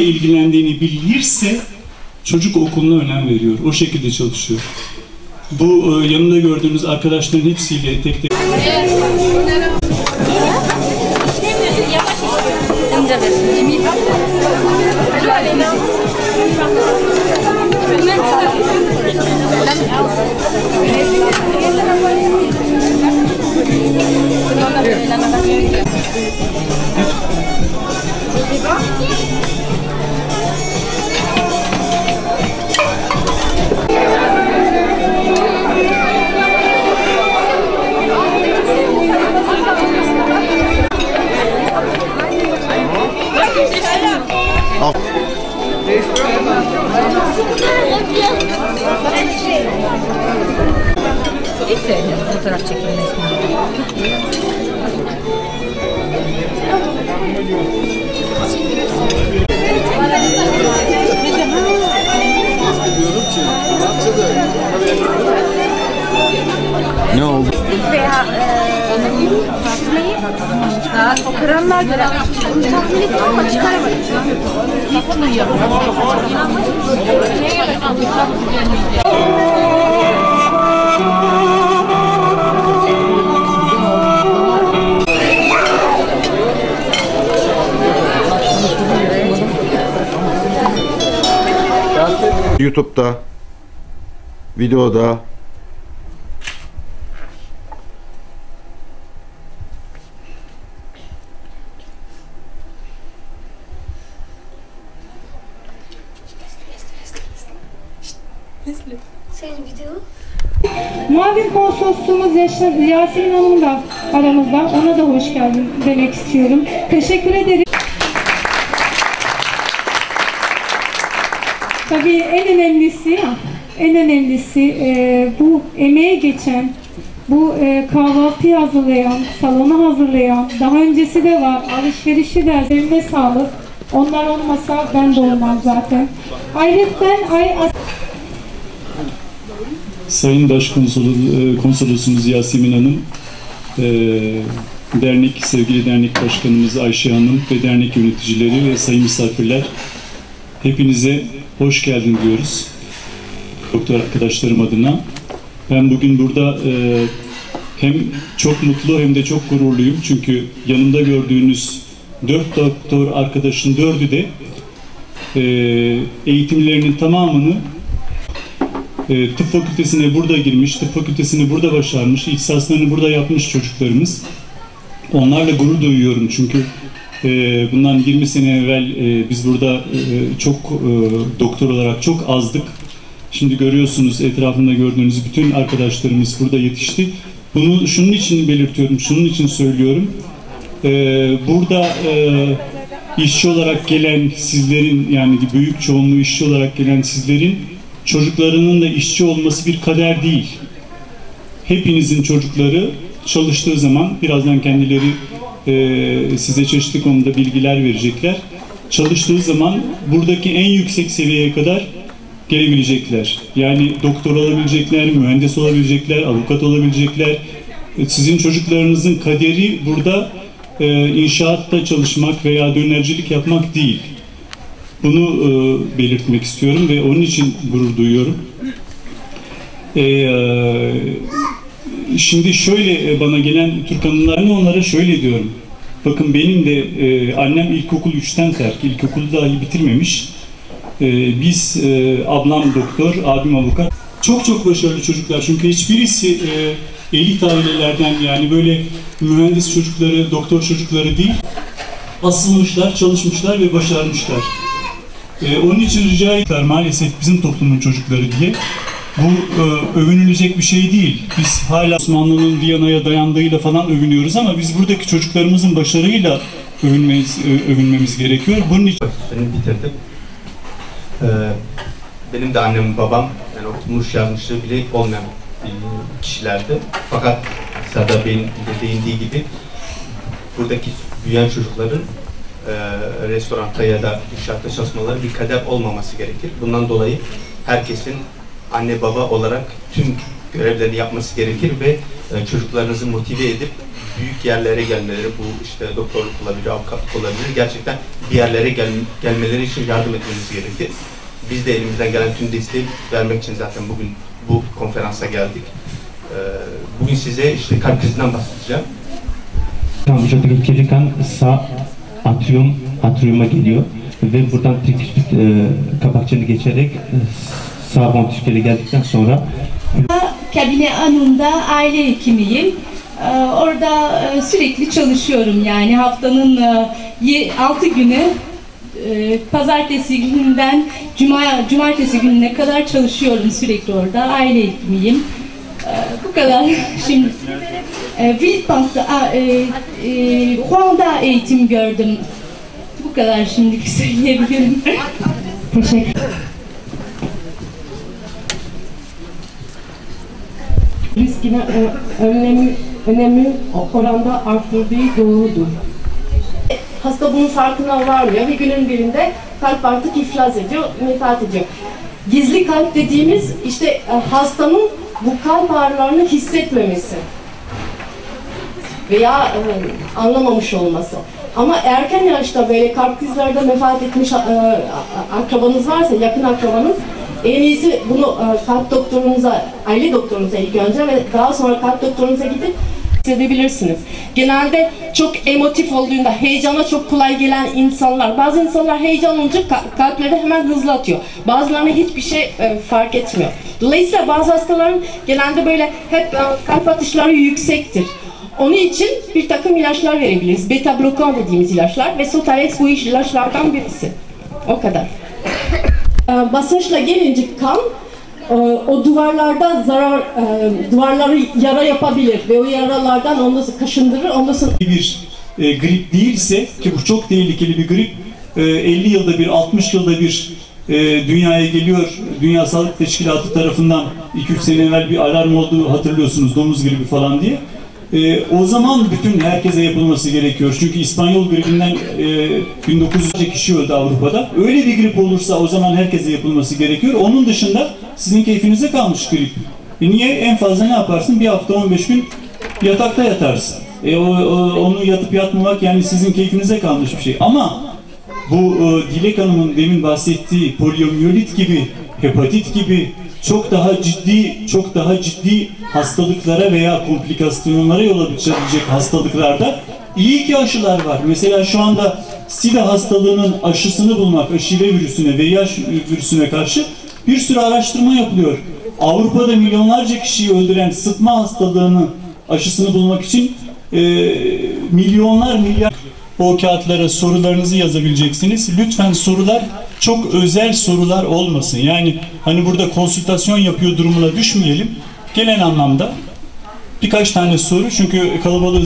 çocuğuyla ilgilendiğini bilirse çocuk okuluna önem veriyor. O şekilde çalışıyor. Bu e, yanında gördüğünüz arkadaşların hepsiyle tek tek Ne oldu? veya e, o kıranlar göre tahmin ettim ama çıkaramadım. YouTube'da, videoda, Senin video? Muavin konsolosluğumuz Yasemin Hanım da aramızda. Ona da hoş geldin demek istiyorum. Teşekkür ederim. Tabii en önemlisi, en önemlisi e, bu emeğe geçen, bu e, kahvaltıyı hazırlayan, salonu hazırlayan, daha öncesi de var, alışverişi de, eline sağlık. Onlar olmasa ben de olmam zaten. Ayrıca ay, Sayın Başkonsolo, e, Konsolosumuz Yasemin Hanım, e, dernek, sevgili dernek başkanımız Ayşe Hanım ve dernek yöneticileri ve sayın misafirler, hepinize hoş geldin diyoruz. Doktor arkadaşlarım adına. Ben bugün burada e, hem çok mutlu hem de çok gururluyum. Çünkü yanımda gördüğünüz dört doktor arkadaşın dördü de e, eğitimlerinin tamamını e, tıp fakültesine burada girmiş, tıp fakültesini burada başarmış, ihtisaslarını burada yapmış çocuklarımız. Onlarla gurur duyuyorum çünkü bundan 20 sene evvel e, biz burada e, çok e, doktor olarak çok azdık. Şimdi görüyorsunuz etrafında gördüğünüz bütün arkadaşlarımız burada yetişti. Bunu şunun için belirtiyorum, şunun için söylüyorum. E, burada işçi olarak gelen sizlerin yani büyük çoğunluğu işçi olarak gelen sizlerin çocuklarının da işçi olması bir kader değil. Hepinizin çocukları çalıştığı zaman birazdan kendileri e, size çeşitli konuda bilgiler verecekler. Çalıştığı zaman buradaki en yüksek seviyeye kadar gelebilecekler. Yani doktor olabilecekler, mühendis olabilecekler, avukat olabilecekler. Sizin çocuklarınızın kaderi burada e, inşaatta çalışmak veya dönercilik yapmak değil. Bunu e, belirtmek istiyorum ve onun için gurur duyuyorum. E, e, şimdi şöyle e, bana gelen Türk hanımlarına onlara şöyle diyorum. Bakın benim de e, annem ilkokul 3'ten terk, ilkokulu dahi bitirmemiş. E, biz, e, ablam doktor, abim avukat. Çok çok başarılı çocuklar çünkü hiçbirisi e, elit ailelerden yani böyle mühendis çocukları, doktor çocukları değil. Asılmışlar, çalışmışlar ve başarmışlar. Ee, onun için rica ettiler maalesef bizim toplumun çocukları diye. Bu e, övünülecek bir şey değil. Biz hala Osmanlı'nın Viyana'ya dayandığıyla falan övünüyoruz ama biz buradaki çocuklarımızın başarıyla övünmemiz, ö- övünmemiz gerekiyor. Bunun için Benim bitirdim. Ee, benim de annem babam yani okumuş yazmışlığı bile olmayan e, kişilerdi. Fakat Serdar Bey'in de değindiği gibi buradaki büyüyen çocukların e, restoranda ya da inşaatta çalışmaları bir kader olmaması gerekir. Bundan dolayı herkesin anne baba olarak tüm görevlerini yapması gerekir ve e, çocuklarınızı motive edip büyük yerlere gelmeleri, bu işte doktorluk olabilir, avukatlık olabilir, gerçekten bir yerlere gel, gelmeleri için yardım etmemiz gerekir. Biz de elimizden gelen tüm desteği vermek için zaten bugün bu konferansa geldik. Ee, bugün size işte kalp krizinden bahsedeceğim. Tam vücuttaki kirli kan sağ atrium, atriuma geliyor ve buradan triküspit e, kapakçını geçerek e, sağ ventriküle geldikten sonra Kabine Anun'da aile hekimiyim. Ee, Orada e, sürekli çalışıyorum yani haftanın 6 günü e, pazartesi gününden cuma cumartesi gününe kadar çalışıyorum sürekli orada aile hekimiyim. Ee, Bu kadar şimdi. E, Vilpant'ta, a, e, e, Juan'da eğitim gördüm. Bu kadar şimdilik söyleyebilirim. Teşekkür riskine önlemi, önemi oranda arttırdığı doğrudur. Hasta bunun farkına varmıyor ve günün birinde kalp artık iflas ediyor, vefat ediyor. Gizli kalp dediğimiz işte e, hastanın bu kalp ağrılarını hissetmemesi veya e, anlamamış olması. Ama erken yaşta böyle kalp krizlerde vefat etmiş e, akrabanız varsa, yakın akrabanız en iyisi bunu e, kalp doktorunuza, aile doktorunuza ilk önce ve daha sonra kalp doktorunuza gidip hissedebilirsiniz. Genelde çok emotif olduğunda, heyecana çok kolay gelen insanlar, bazı insanlar heyecan olunca ka- kalpleri hemen hızlı atıyor. Bazılarına hiçbir şey e, fark etmiyor. Dolayısıyla bazı hastaların genelde böyle hep e, kalp atışları yüksektir. Onun için bir takım ilaçlar verebiliriz. Beta blokan dediğimiz ilaçlar ve Sotalex bu ilaçlardan birisi. O kadar. Ee, basınçla gelince kan e, o duvarlarda zarar, e, duvarları yara yapabilir ve o yaralardan ondan kaşındırır, ondan bir e, grip değilse ki bu çok tehlikeli bir grip e, 50 yılda bir 60 yılda bir e, dünyaya geliyor. Dünya Sağlık Teşkilatı tarafından 2-3 sene evvel bir alarm olduğu hatırlıyorsunuz domuz gribi falan diye. E, o zaman bütün herkese yapılması gerekiyor. Çünkü İspanyol gribinden e, 1900 kişi öldü Avrupa'da. Öyle bir grip olursa o zaman herkese yapılması gerekiyor. Onun dışında sizin keyfinize kalmış grip. E niye? En fazla ne yaparsın? Bir hafta 15 gün yatakta yatarsın. E, o, o- onu yatıp yatmamak yani sizin keyfinize kalmış bir şey. Ama bu e, Dilek Hanım'ın demin bahsettiği poliomiyelit gibi, hepatit gibi çok daha ciddi, çok daha ciddi hastalıklara veya komplikasyonlara yol açabilecek hastalıklarda iyi ki aşılar var. Mesela şu anda SIDA hastalığının aşısını bulmak, aşile virüsüne, VIH virüsüne karşı bir sürü araştırma yapılıyor. Avrupa'da milyonlarca kişiyi öldüren sıtma hastalığının aşısını bulmak için e, milyonlar milyar o kağıtlara sorularınızı yazabileceksiniz. Lütfen sorular çok özel sorular olmasın. Yani hani burada konsültasyon yapıyor durumuna düşmeyelim. Gelen anlamda birkaç tane soru çünkü kalabalık